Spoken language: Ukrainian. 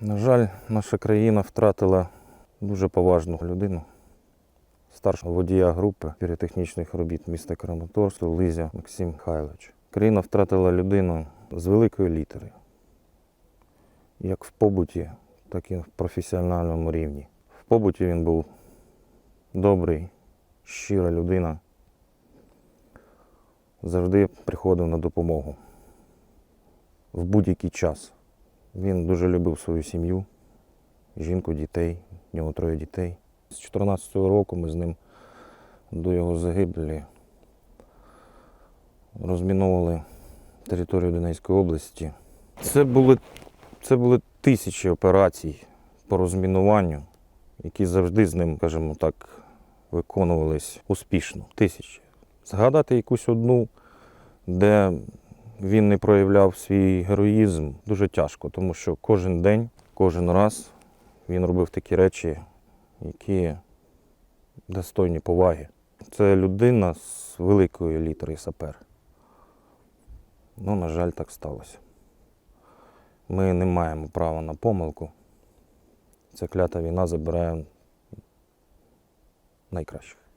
На жаль, наша країна втратила дуже поважну людину, старшого водія групи піротехнічних робіт міста Краматорська Лизя Максим Михайлович. Країна втратила людину з великої літери, як в побуті, так і в професіональному рівні. В побуті він був добрий, щира людина, завжди приходив на допомогу в будь-який час. Він дуже любив свою сім'ю, жінку, дітей, в нього троє дітей. З 2014 року ми з ним до його загибелі розміновували територію Донецької області. Це були, це були тисячі операцій по розмінуванню, які завжди з ним, скажімо так, виконувались успішно. Тисячі. Згадати якусь одну, де він не проявляв свій героїзм, дуже тяжко, тому що кожен день, кожен раз він робив такі речі, які достойні поваги. Це людина з великої літери сапер. Ну, на жаль, так сталося. Ми не маємо права на помилку. Ця клята війна забирає найкращих.